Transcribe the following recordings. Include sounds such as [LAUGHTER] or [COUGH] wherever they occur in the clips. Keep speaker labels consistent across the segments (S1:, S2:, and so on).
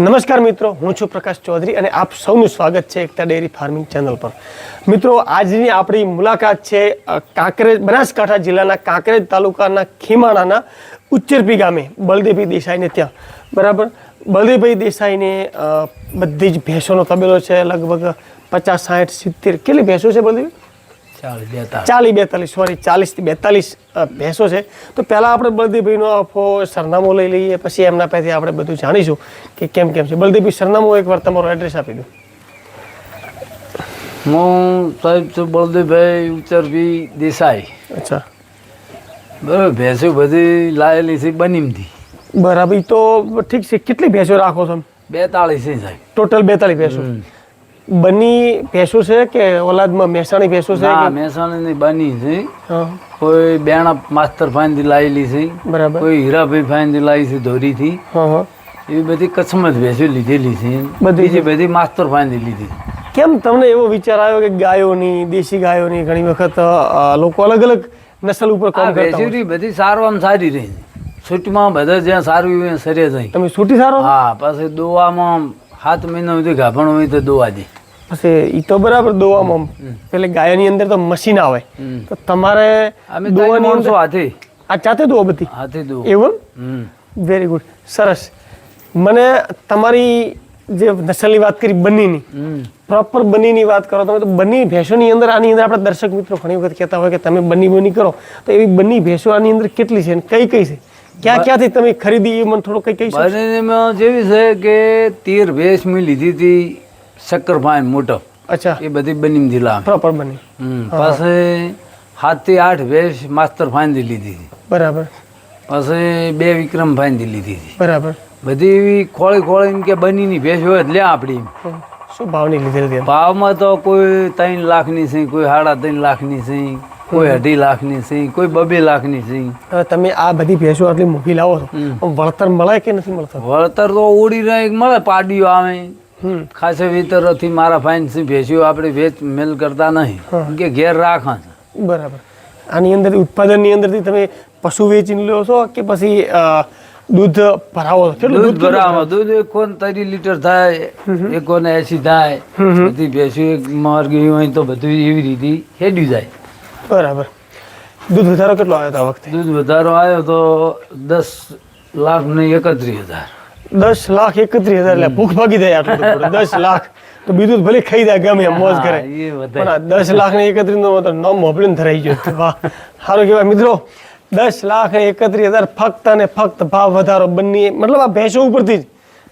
S1: નમસ્કાર મિત્રો, હું છું પ્રકાશ ચૌધરી અને આપ સૌનું સ્વાગત છે એકતા ડેરી ફાર્મિંગ ચેનલ પર. મિત્રો, આજની આપણી મુલાકાત છે કાંકરેજ, બનાસકાંઠા જિલ્લાના કાંકરેજ તાલુકાના ખીમાણાના ઉચ્ચરપી ગામે, બલદેવભાઈ દેસાઈને ત્યાં. બરાબર? બલદેવભાઈ દેસાઈને બધી જ ભેંસોનો તબેલો છે, લગભગ પચાસ, સાઠ, સિત્તેર, કેટલી ભેંસો છે બલદેવી? ચાલીસ બેતાલીસ. સોરી ચાલીસથી બેતાલીસ અ, ભેંસો છે. તો પહેલાં આપણે બલદેવભાઈનો આખો સરનામું લઈ લઈએ પછી એમના પાસેથી આપણે બધું જાણીશું કે કેમ કેમ છે. બલદેવભાઈ સરનામું એકવાર તમારું એડ્રેસ આપી દો.
S2: હું સાહેબ છું બળદેવભાઈ ઉચરભી દેસાઈ.
S1: અચ્છા.
S2: બરાબર ભેંસો બધી લાયેલી છે બનીમથી.
S1: બરાબર ઈ તો ઠીક છે. કેટલી ભેંસો રાખો છો
S2: બેતાળીસ છે સાહેબ.
S1: ટોટલ બેતાલીસ ભેંસો.
S2: હમ.
S1: બની ભેંસો છે કે ઓલાદમાં મહેસાણી ભેંસો છે
S2: ના મહેસાણીની બની છે. કોઈ બેણા માસ્તર ફાઈનથી લાયેલી છે.
S1: બરાબર.
S2: કોઈ હીરાભાઈ ફાઈનથી લાવી છે ધોરીથી.
S1: હા હા.
S2: એવી બધી કચ્છમાં જ ભેંસો લીધેલી છે.
S1: બધી
S2: બધી માસ્તર ફાઈનથી લીધી.
S1: કેમ તમને એવો વિચાર આવ્યો કે ગાયોની દેશી ગાયોની ઘણી વખત લોકો અલગ અલગ નસલ ઉપર કામ કરતા
S2: બધી સારવામ સારી રહી છૂટમાં બધા જ્યાં સારું હોય સરે જાય.
S1: તમે છૂટી સારો?
S2: હા પાછી દોવામાં સાત મહિના સુધી ગાભણ હોય તો દોવા દે.
S1: પછી ઈ તો બરાબર દોવામાં. એટલે ગાયોની અંદર તો મશીન આવે. તો તમારે દોવાની અંદર
S2: હાથે.
S1: આ જાતે દો બધી?
S2: હાથે દો
S1: એવું વેરી ગુડ સરસ. મને તમારી જે નસલની વાત કરી બનીની પ્રોપર બનીની વાત કરો તમે તો બની ભેંસોની અંદર આની અંદર આપણા દર્શક મિત્રો ઘણી વખત કહેતા હોય કે તમે બની બની કરો. તો એવી બની ભેંસો આની અંદર કેટલી છે અને કઈ કઈ છે? ક્યાં ક્યાંથી તમે ખરીદી એ મને થોડું કઈ
S2: કઈ જેવી છે કે તેર ભેંસ મેં લીધી હતી. શક્કરપાન મોટો.
S1: અચ્છા.
S2: એ બધી બની લાવ
S1: પ્રોપર બની.
S2: પાસે સાતથી આઠ ભેંસ માસ્તર ફાંદી લીધી હતી.
S1: બરાબર.
S2: પછી બે વિક્રમ ફાંદી લીધી હતી.
S1: બરાબર.
S2: બધી એવી ખોળી ખોળી કે બનીની ભેંસ હોય એટલે આપણી
S1: શું ભાવની લીધેલી
S2: ભાવમાં તો કોઈ ત્રણ લાખની છે કોઈ સાડા ત્રણ લાખની છે કોઈ અઢી લાખની છે કોઈ બબે લાખની છે.
S1: તમે આ બધી ભેંસો આટલી મૂકી લાવો છો. વળતર મળે કે નથી મળતું?
S2: વળતર તો ઉડી રહે મળે પાડીઓ આવે. ખાસે વિતરોથી મારા ફાઇનથી ભેંસ્યો આપણે વેચ મેલ કરતા નહીં. કે ઘેર રાખા છે.
S1: બરાબર. આની અંદર ઉત્પાદનની અંદરથી તમે પશુ વેચીને લો છો કે પછી દૂધ ભરાવો કેટલું
S2: દૂધ ભરાવો. દૂધ એક કોણ ત્રીસ લીટર થાય એક કોણ એસી થાય. બધી ભેંસ્યું એક માર ગઈ હોય તો બધું એવી રીતે હેડી જાય.
S1: બરાબર. દૂધ વધારો કેટલો આવ્યો હતો આ વખતે?
S2: દૂધ વધારો આવ્યો તો દસ લાખ ને એકત્રીસ હજાર.
S1: દસ લાખ એકત્રીસ હજાર એટલે ભૂખ ભાગી જાય આટલું દસ લાખ તો બીજું ભલે ખાઈ જાય ગમે એમ મોજ કરે. પણ દસ લાખ ને એકત્રીસ નો નામ મોકલીને ધરાઈ ગયો. વાહ. સારું કહેવાય મિત્રો. દસ લાખ ને એકત્રીસ હજાર ફક્ત અને ફક્ત ભાવ વધારો બંને મતલબ આ ભેંસો ઉપરથી જ.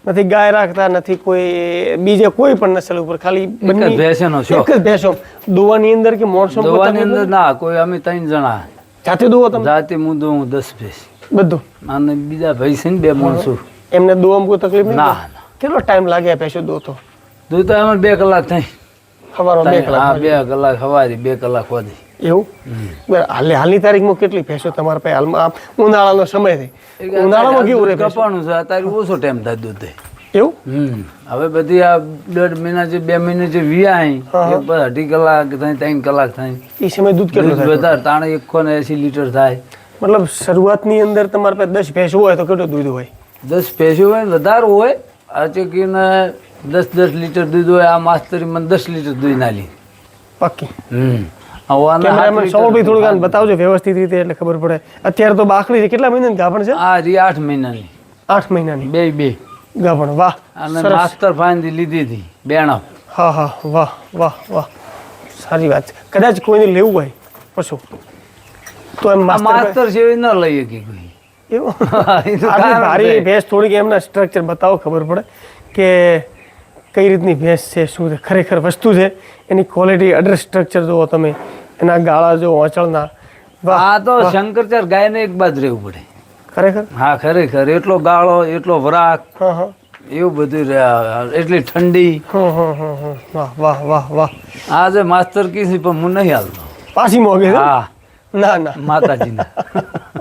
S1: નથી ગાય રાખતા નથી કોઈ બીજે કોઈ પણ નસલ ઉપર. ખાલી
S2: બંને ભેંસોનો.
S1: એક જ ભેંસો. દોવાની અંદર કે મોણસો
S2: દોવાની અંદર ના કોઈ અમે ત્રણ જણા.
S1: જાતે દોવો તમે?
S2: જાતે હું દઉં દસ ભેંસ.
S1: બધું?
S2: અને બીજા ભાઈ છે ને બે માણસો
S1: એમને દોવામાં કોઈ તકલીફ
S2: ના
S1: કેટલો ટાઈમ લાગે પેશો દો તો?
S2: દૂધ તો એમાં બે કલાક થાય.
S1: સવારો બે કલાક
S2: બે કલાક સવારે બે કલાક વધી
S1: એવું? બરાબર. હાલ હાલની તારીખમાં કેટલી ભેંસો તમારા પાસે? હાલમાં ઉનાળાનો સમય થઈ ઉનાળામાં કેવું રહે?
S2: કપાણું છે અત્યારે ઓછો ટાઈમ થાય દૂધ
S1: એવું?
S2: હવે બધી આ દોઢ મહિના છે બે મહિના છે વિયાય અઢી કલાક થાય ત્રણ કલાક થાય.
S1: એ સમય દૂધ કેટલું થાય?
S2: વધારે તાણે એકસો ને એસી લીટર થાય.
S1: મતલબ શરૂઆતની અંદર તમારા પાસે દસ ભેંસો હોય તો કેટલું દૂધ હોય?
S2: દસ ભેંસો હોય વધારે હોય આ ચકીને દસ દસ લીટર દૂધ હોય આ માસ્તરી મને દસ લીટર દૂધ
S1: નાલી.
S2: હમ.
S1: આને બતાવજો વ્યવસ્થિત રીતે એટલે ખબર પડે. અત્યારે તો બાકડી છે. કેટલા મહિનાની ગાભણ છે?
S2: આ રી આઠ મહિનાની.
S1: આઠ મહિનાની?
S2: બે બે.
S1: ગાભણ. વાહ
S2: અને માસ્તર ફાઈનથી લીધી હતી બેણા
S1: હા હા. વાહ વાહ વાહ. સારી વાત છે. કદાચ કોઈને લેવું હોય પશુ તો એમ
S2: માસ્તર જેવી ન લઈએ કે કોઈ.
S1: એવું?
S2: મારી. [LAUGHS]
S1: ભેંસ થોડીક એમના સ્ટ્રક્ચર બતાવો ખબર પડે કે કઈ રીતની ભેંસ છે શું છે ખરેખર વસ્તુ છે? એની ક્વોલિટી અડર સ્ટ્રક્ચર જુઓ તમે. એના ગાળા જો અચળના વાહ
S2: આ તો શંકરચાર ગાયને એક બાજ રહેવું પડે.
S1: ખરેખર?
S2: હા ખરેખર. એટલો ગાળો એટલો વરાક એવું બધું રહ્યા એટલી ઠંડી.
S1: વાહ વાહ વાહ વાહ.
S2: આજે માસ્તર કીધી પણ હું નહીં હાલતો.
S1: પાછી મોગે
S2: હા.
S1: ના ના.
S2: માતાજીના. [LAUGHS]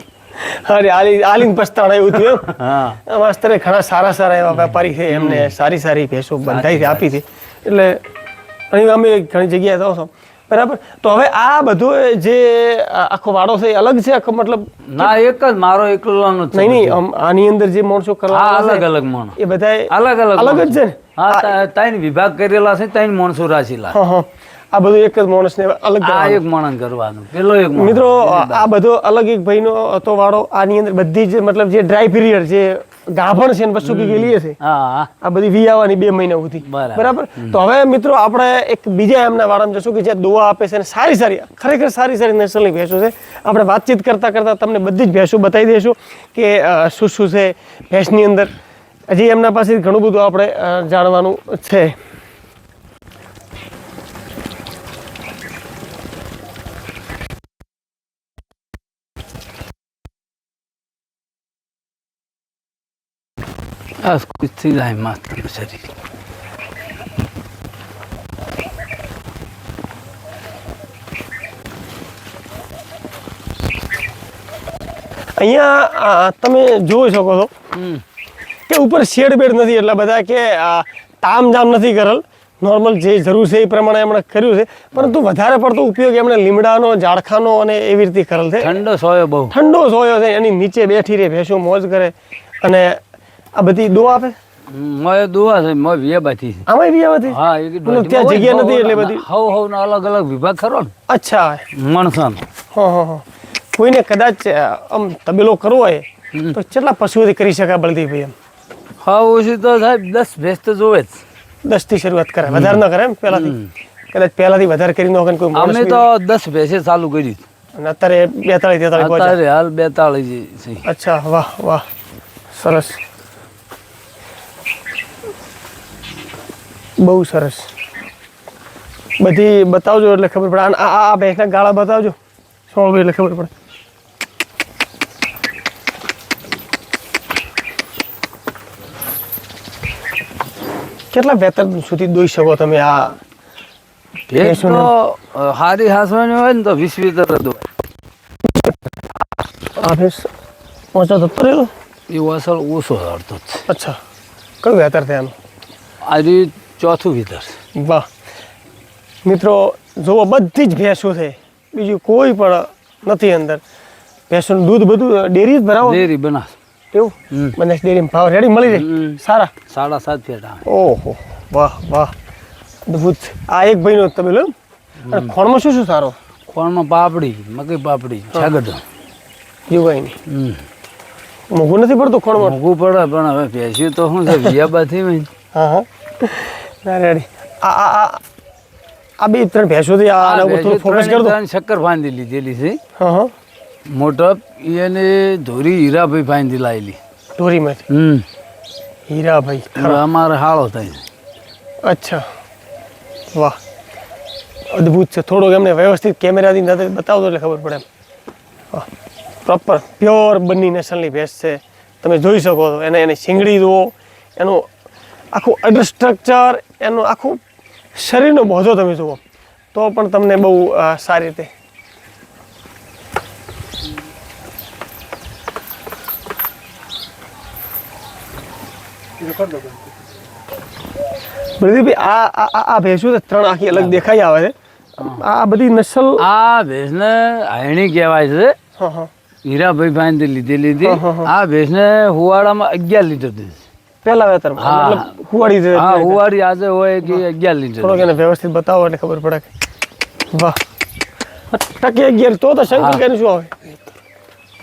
S1: અરે આલી આલીન પસ્તાણ એવું થયું [LAUGHS]
S2: હા.
S1: માસ્તરે ઘણા સારા સારા એવા વેપારી છે એમને સારી સારી ભેંસો બંધાઈ આપી હતી એટલે અહીં અમે ઘણી જગ્યાએ જાઓ છું. બરાબર? તો હવે આ બધો જે આખો વાડો છે એ અલગ છે? આખો મતલબ
S2: ના એક જ મારો એકલાનો છે
S1: નહીં નહીં આની અંદર જે મોણસો કરવા
S2: અલગ અલગ મોણ.
S1: એ બધા
S2: અલગ અલગ
S1: અલગ જ છે ને?
S2: હા ત્રણ વિભાગ કરેલા છે ત્રણ મોણસો રાખેલા
S1: હા હા. આ બધું એક જ માણસને અલગ
S2: આ એક માણસ કરવાનું પેલો એક
S1: મિત્રો આ બધો. અલગ એક ભાઈનો હતો વાળો આની અંદર બધી જ મતલબ જે ડ્રાય પીરિયડ જે ગાભણ છે ને વસ્તુ કે ગયેલી છે
S2: હા હા.
S1: આ બધી વિયાવાની બે મહિના સુધી.
S2: બરાબર.
S1: બરાબર? તો હવે મિત્રો આપણે એક બીજા એમના વાળામાં જશું કે જે દોવા આપે છે અને સારી સારી ખરેખર સારી સારી નેશનલની ભેંસો છે. આપણે વાતચીત કરતા કરતા તમને બધી જ ભેંસો બતાવી દઈશું કે શું શું છે ભેંસની અંદર. હજી એમના પાસે ઘણું બધું આપણે જાણવાનું છે.
S2: કુસ્તી જાય મસ્ત શરીર
S1: અહીંયા તમે જોઈ શકો છો કે ઉપર શેડ બેડ નથી એટલે બધા કે તામ જામ નથી કરેલ. નોર્મલ જે જરૂર છે એ પ્રમાણે એમણે કર્યું છે. પરંતુ વધારે પડતો ઉપયોગ એમણે લીમડાનો ઝાડખાનો અને એવી રીતે કરેલ છે.
S2: ઠંડો સોયો બહુ.
S1: ઠંડો સોયો છે એની નીચે બેઠી રહે ભેંસો મોજ કરે અને આ બધી દો આપે?
S2: હમ, મોય દુઆ છે મોય વિયા બાથી છે.
S1: આમાં બી આવે
S2: હા એ કે
S1: મતલબ ત્યાં જગ્યા નથી એટલે બધી?
S2: હવ હવ નો અલગ અલગ વિભાગ ખરો ને.
S1: અચ્છા.
S2: માણસો
S1: હા હા હા. કોઈને કદાચ અ, આમ તબેલો કરવો હોય તો કેટલા પશુઓથી કરી શકાય બળદેવભાઈ એમ?
S2: હા ઓછી તો સાહેબ દસ ભેંસ તો જોવે જ.
S1: દસથી શરૂઆત કરે વધારે ન કરે એમ પહેલાથી? કદાચ પહેલાથી વધારે કરી ન કોઈ માણસ
S2: અમે તો દસ ભેંસે ચાલુ કર્યું હતું.
S1: અને અત્યારે બેતાળી તેતાળી પહોંચ્યા.
S2: અત્યારે હાલ બેતાળીસ છે.
S1: અચ્છા વાહ વાહ. સરસ. બહુ સરસ. બધી બતાવજો એટલે ખબર પડે. આ આ- ભેંસના ગાળા બતાવજો. સોળ એટલે ખબર પડે. કેટલા વેતર સુધી દોઈ શકો તમે આ
S2: ભેંસ? તો હારી હાસવાની હોય ને તો વીસ વીતર હોય
S1: આ ભેંસ પહોંચો તો રહેલો
S2: એ અસર ઓછો અડધો
S1: અચ્છા. કયું વેતર થયાનું
S2: આજે ચોથું વિધર.
S1: વાહ. મિત્રો જુઓ બધી જ ભેંસો છે. બીજું કોઈ પણ નથી અંદર. ભેંસોનું દૂધ બધું ડેરી જ ભરાવો.
S2: ડેરી બનાસ.
S1: એવું? મને ડેરીમાં ભાવ રેડી મળી જાય? સારા?
S2: સાડા સાત ફેટ
S1: ઓહો વાહ વાહ. અદભુત. આ એક ભાઈનો તમે લો અને ખોણમાં શું શું સારો?
S2: ખોણમાં પાપડી મકઈ પાપડી છાગડ.
S1: જીવાય નહીં. મોંઘું નથી પડતું ખોણમાં?
S2: મોંઘું પડે પણ હવે ભેંસ્યું તો શું છે? વિયાબાથી
S1: હા હા. આ બે ત્રણ ભેંસોથી આ થોડું ફોકસ કરતો
S2: શક્કર ફાંદી લીધેલી છે.
S1: હા હા.
S2: મોટપ એને ધોરી હીરાભાઈ ફાંદી લાવેલી
S1: ઢોરીમાંથી
S2: હમ.
S1: હીરાભાઈ
S2: અમારે હાળો થાય
S1: અચ્છા. વાહ. અદ્ભુત છે. થોડોક એમને વ્યવસ્થિત કેમેરાથી નજર બતાવતો એટલે ખબર પડે એમ. પ્રોપર પ્યોર બની નેશનલની ભેંસ છે. તમે જોઈ શકો છો. એને એની શીંગડી જુઓ. એનું આખું અડર સ્ટ્રક્ચર એનું આખું શરીરનો બોધો તમે જુઓ. તો પણ તમને બહુ સારી રીતે. પ્રદીપભાઈ આ આ- ભેંસું ત્રણ આખી અલગ દેખાઈ આવે છે. આ બધી નસલ
S2: આ ભેંસને આયણી કહેવાય છે. હીરાભાઈ ભાઈ
S1: લીધી લીધી.
S2: આ ભેંસને હુવાડામાં અગિયાર લીટર દે
S1: પહેલા
S2: વેતર.
S1: મતલબ હુવાડી દે
S2: હા કુવાડી આજે હોય કે અગિયાર લીટર
S1: થોડોક એને વ્યવસ્થિત બતાવો એટલે ખબર પડે કે વાહ. ટકે અગિયાર તો તો શંકર કે શું આવે?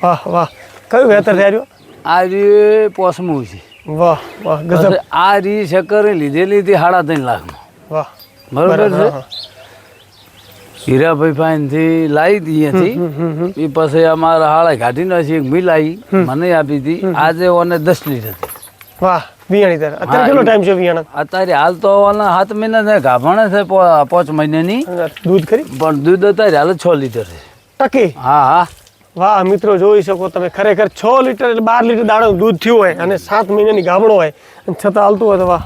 S1: વાહ વાહ. કયું વેતર થયા રહ્યો
S2: આ રી પોસમું છે.
S1: વાહ વાહ ગજબ.
S2: આ રી શક્કર લીધેલી હતી સાડા ત્રણ લાખમાં
S1: વાહ.
S2: બરોબર છે? હીરાભાઈ ફાઈનથી લાવી હતી અહીંયાથી એ પછી અમારા હાળા કાઢીને પછી એક મિલ આવી મને આપી હતી આજે ઓને દસ લીટર
S1: વાહ વિયાણી તાર. અત્યારે કેટલો ટાઈમ છે વિયાણા
S2: અત્યારે હાલ તો ઓલા સાત મહિના છે ગાભણે છે પાંચ મહિનાની.
S1: દૂધ કરી?
S2: પણ દૂધ અત્યારે હાલ છ લીટર છે.
S1: ટકી?
S2: હા હા.
S1: વાહ મિત્રો જોઈ શકો તમે ખરેખર છ લીટર એટલે બાર લીટર દાડો દૂધ થયું હોય અને સાત મહિનાની ગામડો હોય. અને છતાં હાલતું હોય તો વાહ.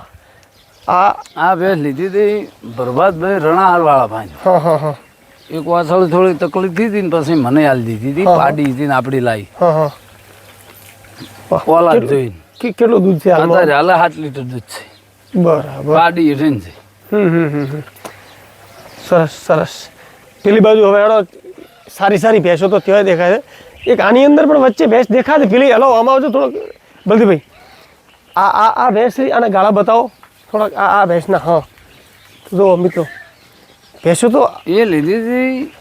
S1: આ
S2: આ ભેંસ લીધી હતી પ્રભાતભાઈ રણાહાર વાળા ભાઈ.
S1: હા હા હા.
S2: એક વાસળ થોડી તકલીફ થઈ ને પછી મને હાલ દીધી હતી. પાડી હતી ને આપડી લાઈ.
S1: હા હા. વાહ
S2: જોઈને.
S1: કે- કેટલું દૂધ છે?
S2: અત્યારે હાલ સાત લીટર દૂધ છે.
S1: બરાબર.
S2: પાડી રહીને છે.
S1: સરસ સરસ. પેલી બાજુ હવે હેડો સારી સારી ભેંસો તો ત્યાં દેખાય છે. એક આની અંદર પણ વચ્ચે ભેંસ દેખાય છે. પેલી હલો આમાં આવજો થોડોક. બલદીભાઈ આ આ આ ભેંસ આના ગાળા બતાવો. થોડાક આ આ ભેંસના હા. જો મિત્રો ભેંસો તો
S2: એ લીધી હતી.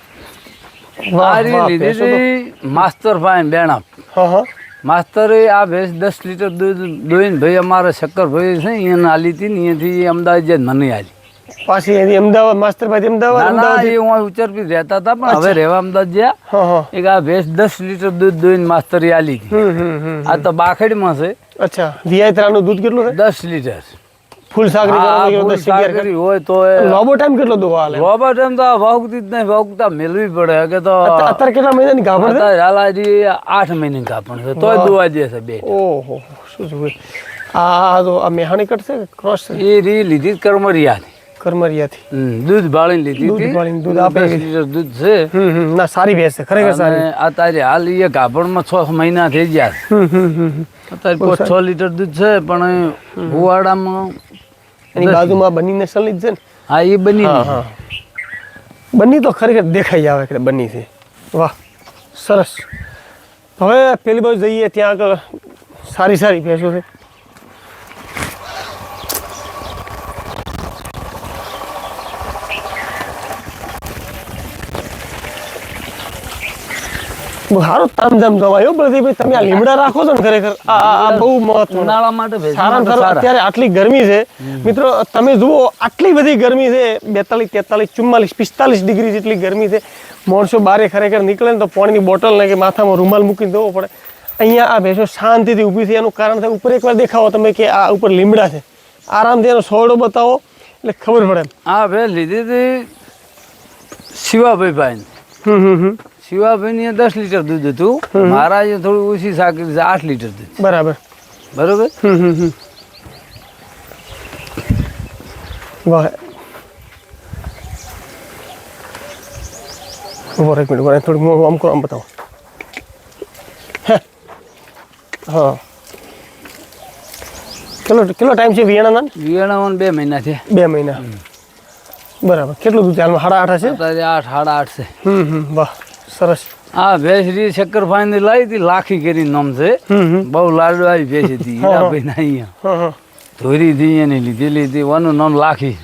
S1: વાહ,
S2: લીધી હતી માસ્તર ભાઈ બેણા
S1: હા હા.
S2: માસ્તરે આ ભેંસ દસ લીટર દૂધ દોઈને ભાઈ અમારા શક્કરભાઈ છે એને આલી હતી ને અહીંયાથી અમદાવાદ જાય મને આલી.
S1: પાછી એની અમદાવાદ અમદાવાદ
S2: ના ના
S1: અમદાવાદ
S2: એ હું ઉચરપી રહેતા હતા પણ હવે રહેવા અમદાવાદ ગયા. એક આ ભેંસ દસ લીટર દૂધ દોઈને માસ્તરે આલી હતી. આ તો બાખડીમાં છે.
S1: અચ્છા. વીઆઈ ત્રાનું દૂધ કેટલું
S2: દસ લીટર.
S1: ફૂલ સાકરી
S2: હા,
S1: કરવાનું
S2: ફૂલ
S1: દસ અગિયાર
S2: સાકરી હોય તો
S1: લોબો ટાઈમ કેટલો દોવા હાલે?
S2: રોબર્ટ ટાઈમ તો વાવકતી જ નહીં વાવકતા મેળવી પડે. કે તો
S1: અત્યારે કેટલા મહિનાની ગાભણ છે?
S2: હાલ હજી આઠ મહિને કાપણ છે તોય દુવા દે છે બે
S1: ઓહો શું જોવે આ તો આ મેહાણી કટશે ક્રોસ છે?
S2: એ રી લીધી જ કરમરિયાની.
S1: કરમરિયાથી.
S2: દૂધ બાળીને લીધી
S1: દૂધ બાળીને દૂધ આપે
S2: લીટર દૂધ છે.
S1: ના સારી ભેંસ છે ખરેખર સારી.
S2: આ અત્યારે હાલ એ ગાભણમાં છ મહિના થઈ ગયા છે. અત્યારે છ લીટર દૂધ છે પણ હુવાડામાં
S1: એની બાજુમાં બની નસલની જ છે ને?
S2: હા એ બની
S1: હા. બની તો ખરેખર દેખાઈ આવે કે બની છે. વાહ સરસ. હવે પેલી બાજુ જઈએ ત્યાં આગળ સારી સારી ભેંસો છે. સારું તામઝામ જવાય બધી ભાઈ તમે આ લીમડા રાખો છો ને ખરેખર આ બહુ મહત્વ
S2: ઉનાળા માટે
S1: સારા. અત્યારે આટલી ગરમી છે. મિત્રો તમે જુઓ આટલી બધી ગરમી છે બેતાલીસ તેતાલીસ ચુમ્માલીસ પિસ્તાલીસ ડિગ્રી જેટલી ગરમી છે. માણસો બારે ખરેખર નીકળે ને તો પાણીની બોટલ ને કે માથામાં રૂમાલ મૂકીને દેવો પડે. અહીંયા આ ભેંસો શાંતિથી ઊભી થઈ એનું કારણ થાય ઉપર એકવાર દેખાવો તમે કે આ ઉપર લીમડા છે. આરામથી એનો સોડો બતાવો એટલે ખબર પડે
S2: આ ભાઈ લીધી હતી શિવાભાઈ ભાઈ
S1: હમ હમ હમ.
S2: શિવાભાઈ દસ લીટર દૂધ હતું મારા અહીંયા થોડું ઓછી સાકરી છે આઠ લીટર દૂધ.
S1: બરાબર.
S2: બરોબર?
S1: હમ હમ હમ. વાહ. ઊભો રહો એક મિનિટ ઊભો રહો. થોડીક મોં આમ કરો આમ બતાવો. હે. હા. કેટલો કેટલો ટાઈમ છે વિયાણાના?
S2: વિયાણામાં બે મહિના છે.
S1: બે મહિના. બરાબર. કેટલું દૂધ છે? હાલમાં સાડા આઠ હશે?
S2: અત્યારે આઠ સાડા આઠ છે.
S1: હમ હમ વાહ. સરસ.
S2: આ ભેસરી શક્કર ફાઈની લાવી હતી લાખી કરી નામ છે. બહુ લાડુ આવી ભેંસ હતી. હીરાભાઈ ના અહીંયા. ધોરી હતી એની લીધેલી હતી વાનું નામ લાખી.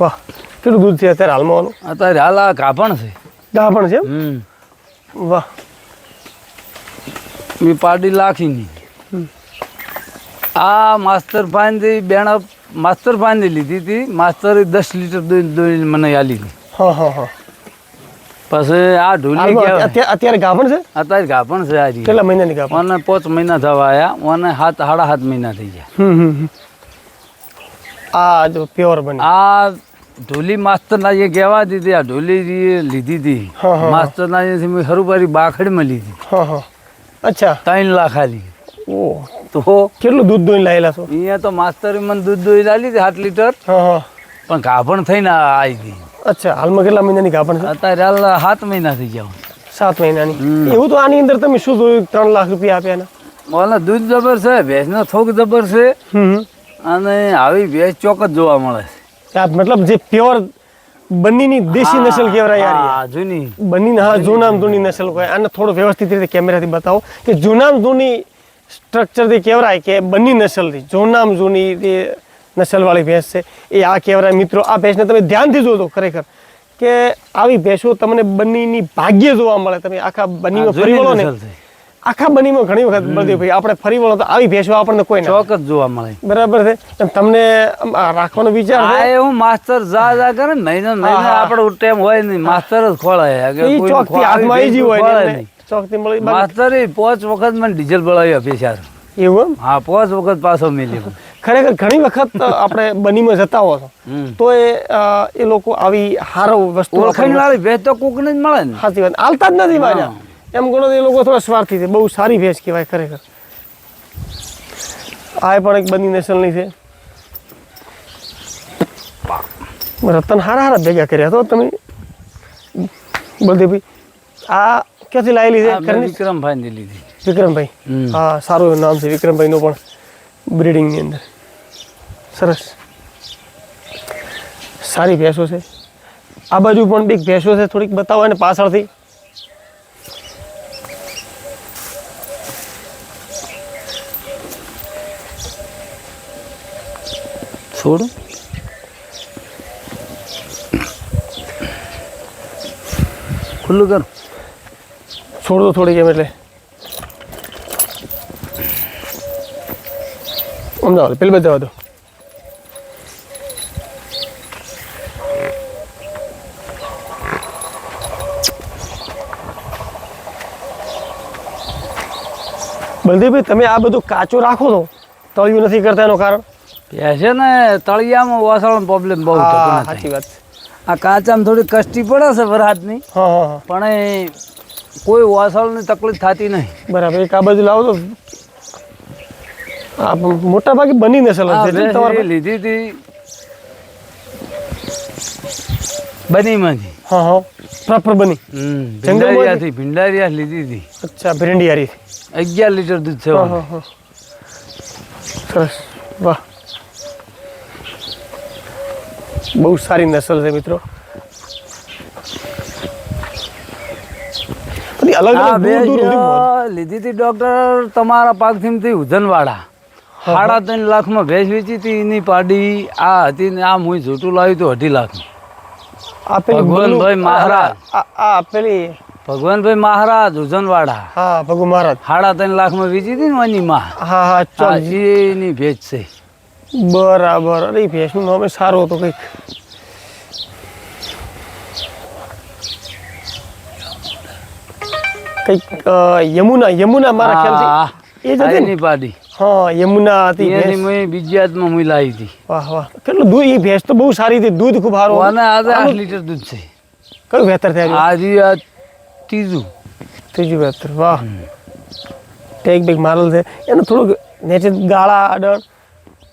S1: વાહ. કેટલું દૂધ છે અત્યારે હાલમાં
S2: અત્યારે હાલ આ કાપણ છે.
S1: દા છે વાહ.
S2: મેં એ પાડી લાખીની. આ માસ્તર પાનથી બેણ માસ્તર પાનથી લીધી હતી માસ્તરે દસ લીટર દોઈને મને આલી હતી
S1: હા હા હા.
S2: પછી આ ઢોલી
S1: અત્યારે અત્યારે ગાભણ છે?
S2: અત્યારે ગાભણ છે આજી.
S1: કેટલા મહિનાની ગાભણ?
S2: મને પાંચ મહિના થવા આવ્યા મને સાત સાડા સાત મહિના થઈ ગયા.
S1: આ જો પ્યોર બની.
S2: આ ઢોલી માસ્તરના જે કહેવા દીધી. આ ઢોલી લીધી હતી.
S1: હા,
S2: ના જે મેં પારી બાખડીમાં લીધી.
S1: અચ્છા.
S2: ત્રણ લાખ આલી.
S1: ઓ.
S2: તો
S1: કેટલું દૂધ દોઈ લાયેલા છો?
S2: અહીંયા તો માસ્તરે મને દૂધ દોઈ લાવી હતી સાત લીટર. પણ ગાભણ થઈને આવી હતી
S1: અચ્છા હાલમાં કેટલા મહિનાની કાપણ છે?
S2: અત્યારે હાલ સાત મહિના થઈ ગયા
S1: સાત મહિનાની. એવું તો આની અંદર તમે શું જોયું? ત્રણ લાખ રૂપિયા આપ્યા ને?
S2: ઓલા દૂધ જબર છે ભેંસનો થોક જબર છે. અને આવી ભેંસ જ જોવા મળે છે.
S1: મતલબ જે પ્યોર બનીની દેશી નસલ કહેવાય યાર
S2: જૂની.
S1: બનીને હા જૂનામ જૂની. નસલ કહે આને થોડો વ્યવસ્થિત રીતે કેમેરાથી બતાવો. કે જૂનામ જૂની સ્ટ્રક્ચરથી કહેવાય કે બંની નસલથી જૂનામ જૂની નસલવાળી ભેંસ છે. એ આ કહેવાય મિત્રો આ ભેંસને તમે ધ્યાનથી જોજો ખરેખર કે આવી ભેંસો તમને બનીની ભાગ્ય જોવા મળે. તમે આખા બનીમાં ફરી વળો ને આખા બનીમાં ઘણી વખત બધી ભાઈ આપણે ફરી વળો તો આવી ભેંસો આપણને કોઈ
S2: ચોક્કસ જોવા મળે.
S1: બરાબર છે. તમને રાખવાનો વિચાર છે?
S2: એવું માસ્તર જા જા કરે મહિનો મહિનો
S1: હા, હા.
S2: આપણો ટાઈમ હોય નહીં માસ્તર જ ખોળાય
S1: એ ચોકથી હાથમાં આવી હોય
S2: નહીં.
S1: ચોકથી મળી
S2: માસ્તર પાંચ વખત મને ડીઝલ બળાવી આપી છે
S1: એવું
S2: હા પાંચ વખત પાછો મિલી
S1: ખરેખર ઘણી વખત [LAUGHS] આપણે બનીમાં જતા હો છો. તો એ એ લોકો આવી હારો વસ્તુ
S2: ઓળખાણ વાળી ભેંસ તો કોકને જ મળે ને.
S1: સાચી વાત. આલતા જ નથી માર્યા એમ ગણો એ લોકો થોડા સ્વાર્થી છે. બહુ સારી ભેંસ કહેવાય ખરેખર. આ પણ એક બની નેશનલની છે. રતન હારા હારા ભેગા કર્યા તો તમે? બલદેવભાઈ આ ક્યાંથી લાવેલી છે?
S2: વિક્રમભાઈ લીધી.
S1: વિક્રમભાઈ. હા સારું નામ છે વિક્રમભાઈનું પણ બ્રીડિંગની અંદર. સરસ. સારી ભેંસો છે. આ બાજુ પણ બીક ભેંસો છે થોડીક બતાવો અને પાછળથી.
S2: છોડું. ખુલ્લું કર.
S1: છોડ દો થોડીક એમ એટલે. અમદાવાદ પેલી બધા દો. બલદેવભાઈ તમે આ બધું કાચું રાખો છો તળિયું નથી કરતા એનું કારણ?
S2: છે ને તળિયામાં વાસણ પ્રોબ્લેમ બહુ
S1: સાચી વાત
S2: આ કાચામાં થોડી કષ્ટી પડે છે વરસાદની પણ કોઈ વાસણની તકલીફ થતી નહીં.
S1: બરાબર એક આ બાજુ લાવો તો. મોટા ભાગે બની
S2: નથી લીધી હતી. બનીમાંથી
S1: હા હા. પ્રોપર બની?
S2: ભીંડારિયાથી ભીંડારિયા લીધી હતી.
S1: અચ્છા ભીંડિયારી
S2: અગિયાર લીટર દૂધ છે
S1: સરસ. વાહ. બહુ સારી નસલ છે મિત્રો.
S2: લીધી હતી ડોક્ટર તમારા પાકથી થી ઉજનવાડા સાડા ત્રણ લાખમાં ભેંસ વેચી હતી એની પાડી આ હતી ને આ હું જૂઠું લાવ્યું હતું અઢી લાખ ભગવાનભાઈ મહારાજ.
S1: આ આ પેલી
S2: ભગવાનભાઈ મહારાજ ઉજનવાડા.
S1: હા ભગવાન મહારાજ.
S2: સાડા ત્રણ લાખમાં વેચી હતી ને વાની માં?
S1: હા હા
S2: આ ભેજ છે.
S1: બરાબર. અરે એ ભેંસનું નામ સારું હતું કંઈક. કંઈક યમુના યમુના મારા ખ્યાલથી. એ જ હતી ને?
S2: એની પાડી.
S1: હા યમુના હતી
S2: એની મેં બીજી હાથમાં લાવી હતી.
S1: વાહ વાહ. કેટલું દૂધ એ ભેંસ તો બહુ સારી હતી. દૂધ ખૂબ સારું.
S2: અને આજે આઠ લીટર દૂધ છે.
S1: કયું વેતર થયા?
S2: આજે ત્રીજું.
S1: ત્રીજું વેતર વાહ. ટેક બેક મારેલ છે. એનું થોડુંક નેચે ગાળા અડણ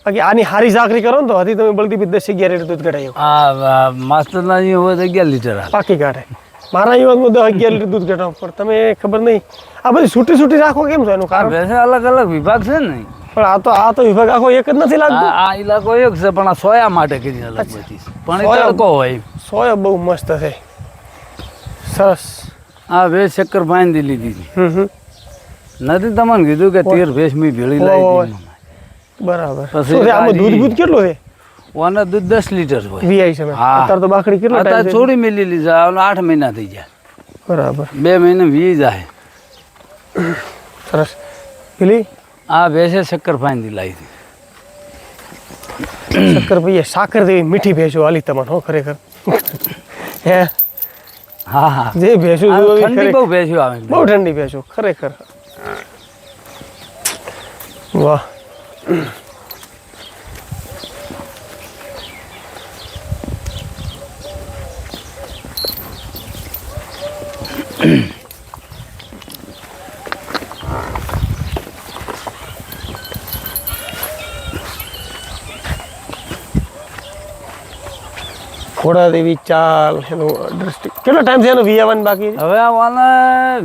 S1: બાકી આની હારી સાકરી કરો ને તો હતી તમે બળદી બી દસ અગિયાર લીટર દૂધ કઢાયું
S2: આ માસ્ટરના હોય તો અગિયાર લીટર
S1: પાકી કાઢે. મારા યુવાન દસ અગિયાર લીટર દૂધ કઢાવું પણ તમે ખબર નહીં. આ બધી છૂટી છૂટી રાખો કેમ છો એનું કારણ?
S2: અલગ અલગ વિભાગ છે ને.
S1: પણ આ તો આ તો વિભાગ આખો એક જ નથી લાગતો.
S2: આ ઇલાકો એક છે પણ આ સોયા માટે કરી અલગ બધી. પણ. તડકો હોય
S1: સોયા બહુ મસ્ત છે. સરસ.
S2: આ ભેંસ શક્કર બાંધી લીધી હતી
S1: હમ હમ
S2: નથી તમને કીધું કે તેર ભેંસ મેં ભેળી
S1: ઓય,
S2: લાવી
S1: ઓય.
S2: હતી
S1: બરાબર
S2: પછી
S1: શું છે આમાં
S2: આ
S1: દૂધ
S2: રી-
S1: બૂધ કેટલું છે
S2: ઓને દૂધ દસ લીટર હોય
S1: વીઆઈ છે
S2: હા.
S1: અત્યારે તો બાકડી કેટલો
S2: અત્યારે
S1: ટાઈમ
S2: થોડી મિલી લીધા ઓલો આઠ મહિના થઈ ગયા
S1: બરાબર
S2: બે મહિને વી જાય
S1: સરસ પેલી
S2: આ ભેંસે શક્કર બાંધી લાવી હતી
S1: શક્કર ભાઈએ સાકર જેવી મીઠી ભેંસો આલી તમને હો ખરેખર હે
S2: હા. હા
S1: જે ભેંસું
S2: આ ઠંડી બહુ ભેંસું આવે
S1: બહુ ઠંડી ભેંસું ખરેખર. વાહ. ઘોડા દેવી ચાલ એનો દ્રષ્ટિ કેટલો ટાઈમ છે એનો વી આવવાનું બાકી?
S2: હવે આ વાને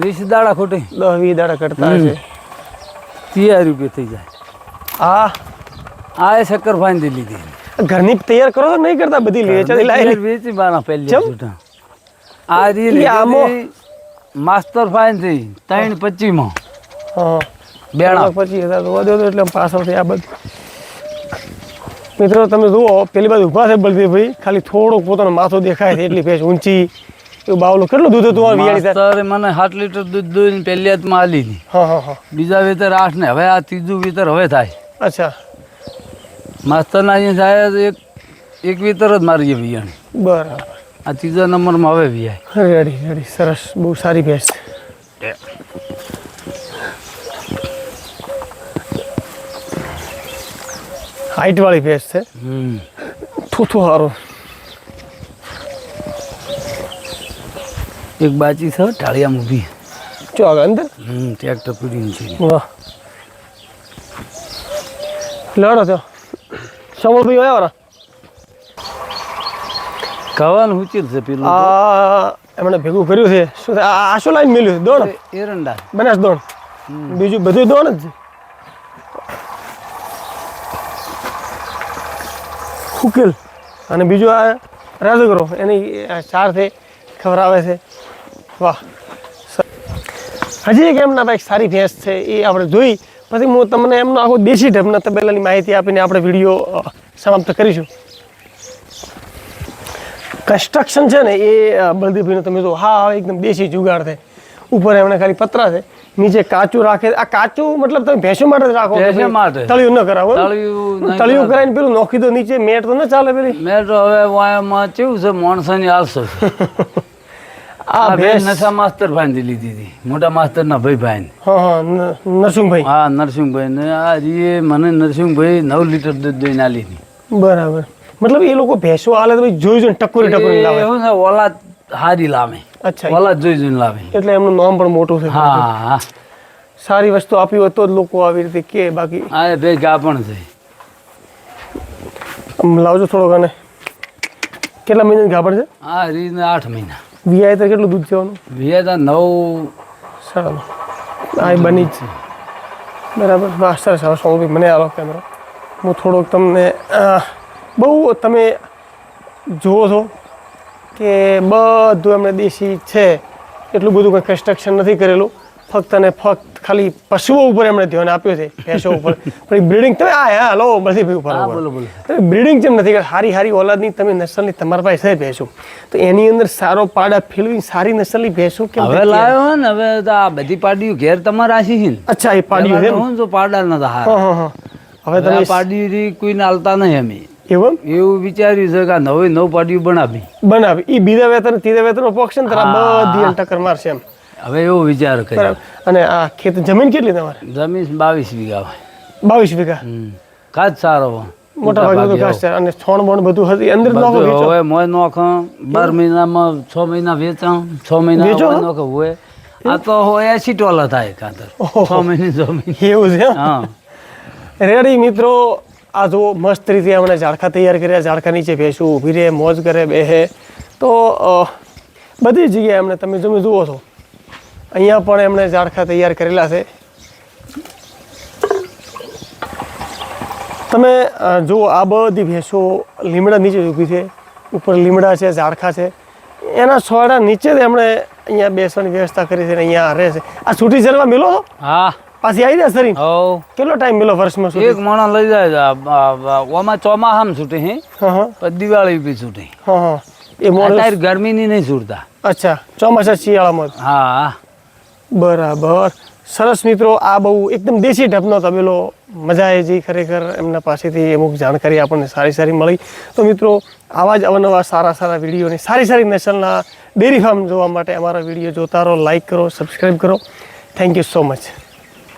S2: વીસ દાડા ખોટી.
S1: દસ વી દાડા કરતા. છે
S2: ત્રીસ રૂપિયા થઈ જાય.
S1: આ?
S2: આ એ શક્કર બાંધી લીધી.
S1: ઘરની તૈયાર કરો તો નહીં કરતા? બધી લે ચાલી લાવી
S2: વેચી બાના પહેલી છૂટા. આ રી
S1: આમો.
S2: માસ્ટર ફાઇન થઈ ત્રણ પચીમાં.
S1: હા. પછી હતા તો વધ્યો એટલે પાછળથી આ બધું. મિત્રો તમે જુઓ પેલી બાજુ ઊભા છે બળદેવભાઈ ખાલી થોડોક પોતાનો માથો દેખાય છે એટલી ભેંસ ઊંચી. એવું બાવલું કેટલું દૂધ હતું?
S2: માસ્તરે મને સાત લીટર દૂધ દૂધ પહેલી હાથમાં આલી હતી.
S1: હા હા હા.
S2: બીજા વેતર આઠ ને હવે આ ત્રીજું વેતર હવે થાય.
S1: અચ્છા.
S2: માસ્તરના અહીંયા થાય એક એક વેતર જ મારી છે વિયાણી
S1: બરાબર.
S2: આ ત્રીજા નંબરમાં હવે વિયાય.
S1: રેડી રેડી સરસ બહુ સારી ભેંસ છે. હાઈટ વાળી ભેંસ છે. થોથું સારું
S2: એક બાચી છે ટાળિયામાં ઊભી
S1: જો આગળ અંદર?
S2: હમ ટ્રેક્ટર પીડીને છે.
S1: વાહ. લડો તો સમરભાઈ આવ્યા રા?
S2: કવાનું ઉચિત છે પેલું
S1: આ એમણે ભેગું કર્યું છે. શું આ શું લાઈન મેલ્યું દોડ.
S2: એરંડા.
S1: બનાસ દોડ. બીજું બધું દોડ જ છે. ઉકેલ. અને બીજું આ રાજગરો એની અ, ચારથી ખવડાવે છે. વાહ. હજી એક એમના ભાઈ સારી ભેંસ છે એ આપણે જોઈ. પછી હું તમને એમનો આખો દેશી ઢબના તબેલાની માહિતી આપીને આપણે વીડિયો સમાપ્ત કરીશું. કન્સ્ટ્રક્શન છે ને એ અ, બળદેવભાઈનો તમે જો હા એકદમ દેશી જુગાડ છે. ઉપર એમણે ખાલી પતરા છે. નીચે કાચું રાખે આ કાચું મતલબ તમે ભેંસો માટે રાખો
S2: ભેંસો માટે.
S1: તળિયું ન કરાવો.
S2: તળિયું
S1: તળિયું કરાવીને પેલું નોખી દો નીચે મેટ તો ન ચાલે પેલી.
S2: મેટ હવે વાયામાં કેવું છે માણસોની આલસો [LAUGHS]
S1: આ ભેંસ
S2: નશા માસ્તર ભાઈ લીધી હતી. મોટા માસ્તર ના ભાઈ ભાઈ
S1: નરસિંહભાઈ.
S2: હા નરસિંહભાઈ. ને આ રીએ મને નરસિંહભાઈ નવ લીટર દૂધ દઈને આલી હતી.
S1: બરાબર. મતલબ એ લોકો ભેંસો આલે તો જોઈ જોઈને ટકોરી ટકોરી લાવે.
S2: છે હારી લાવે.
S1: અચ્છા.
S2: ઓલાદ જોઈ જોઈને લાવે.
S1: એટલે એમનું નામ પણ મોટું છે
S2: હા હા.
S1: સારી વસ્તુ આપી હોય તો જ લોકો આવી રીતે કે બાકી.
S2: આ એ ગા પણ છે.
S1: આમ લાવજો થોડોક ગાને કેટલા મહિનાની ગાભણ છે?
S2: આ રીને આઠ મહિના.
S1: વીઆઈ તો કેટલું દૂધ જવાનું?
S2: વિયા નવ
S1: સારું. હા એ બની જ છે. બરાબર. વાહ સરસ. હવે સોમભાઈ મને આલો કેમેરો. હું થોડોક તમને બહુ તમે જુઓ છો. કે બધું એમણે દેશી છે એટલું બધું કંઈ કન્સ્ટ્રક્શન નથી કરેલું. ફક્ત અને ફક્ત ખાલી પશુઓ ઉપર એમણે ધ્યાન આપ્યું છે ભેંસો ઉપર. પણ બ્રિડિંગ તમે આ હા હલો બધી ઉપર. તમે બ્રિડિંગ જેમ નથી હારી હારી ઓલાદની તમે નસલની તમારા પાસે છે ભેંસો. તો એની અંદર સારો પાડા ફેલવી સારી નસલની ભેંસો કે
S2: હવે લાવ્યો હે ને હવે તો આ બધી પાડીઓ ઘેર તમારે આશી છે
S1: અચ્છા એ પાડ્યું છે
S2: તો પાડા નતા
S1: હા હવે તમે
S2: પાડી કોઈને હાલતા નહીં અમે.
S1: એવું
S2: એવું વિચાર્યું છે કે આ નવી નવ પાડીઓ બનાવી.
S1: બનાવી. એ બીજા વેતન ત્રીજા વેતન પક્ષ ને તારા બધી ટક્કર મારશે એમ.
S2: હવે એવો વિચાર કર્યો.
S1: અને આ ખેત જમીન કેટલી તમારે?
S2: જમીન બાવીસ વીઘા હોય
S1: બાવીસ વીઘા?
S2: ખાસ સારો.
S1: મોટા ભાગે તો ઘાસ છે. અને છોણ બોણ બધું હતી અંદર નાખો વેચો.
S2: હવે મોય નોખ. બાર મહિનામાં છ મહિના વેચાણ છ મહિના
S1: વેચો?
S2: નોખ હોય. આ તો હોય એસી ટોલા થાય કાતર છ મહિની જમીન.
S1: એવું છે
S2: હા.
S1: રેડી મિત્રો આ જો મસ્ત રીતે એમણે ઝાડખા તૈયાર કર્યા ઝાડખા નીચે ભેંસું ઊભી રહે મોજ કરે બેહે તો બધી જગ્યાએ એમણે તમે તમે જુઓ છો। અહીંયા પણ એમણે ઝાડખા તૈયાર કરેલા છે તમે જુઓ, આ બધી ભેંસો લીમડા નીચે ઊભી છે। ઉપર લીમડા છે ઝાડખા છે। એના છોડા નીચે જ એમણે અહીંયા બેસવાની વ્યવસ્થા કરી છે અને અહીંયા રહે છે। આ છૂટી ચરવા મેલો
S2: હા.
S1: પાછી આવી જાય સરી
S2: હવ.
S1: કેટલો ટાઈમ મેલો વર્ષમાં
S2: એક માણસ લઈ જાય ઓમાં ચોમાહામ છૂટે હે.
S1: હા હા.
S2: પછી દિવાળી બી છૂટે.
S1: હા હા. એ મોડલ
S2: ગરમીની નહીં છૂટતા.
S1: અચ્છા ચોમાસા શિયાળામાં.
S2: હા.
S1: બરાબર. સરસ મિત્રો આ બહુ એકદમ દેશી ઢબનો તબેલો મજા આવી જઈ ખરેખર. એમના પાસેથી અમુક જાણકારી આપણને સારી સારી મળી. તો મિત્રો આવા જ અવનવા સારા સારા વિડીયોની સારી સારી નેશનલના ડેરી ફાર્મ જોવા માટે અમારા વીડિયો જોતા રહો લાઈક કરો સબસ્ક્રાઈબ કરો. Thank you so much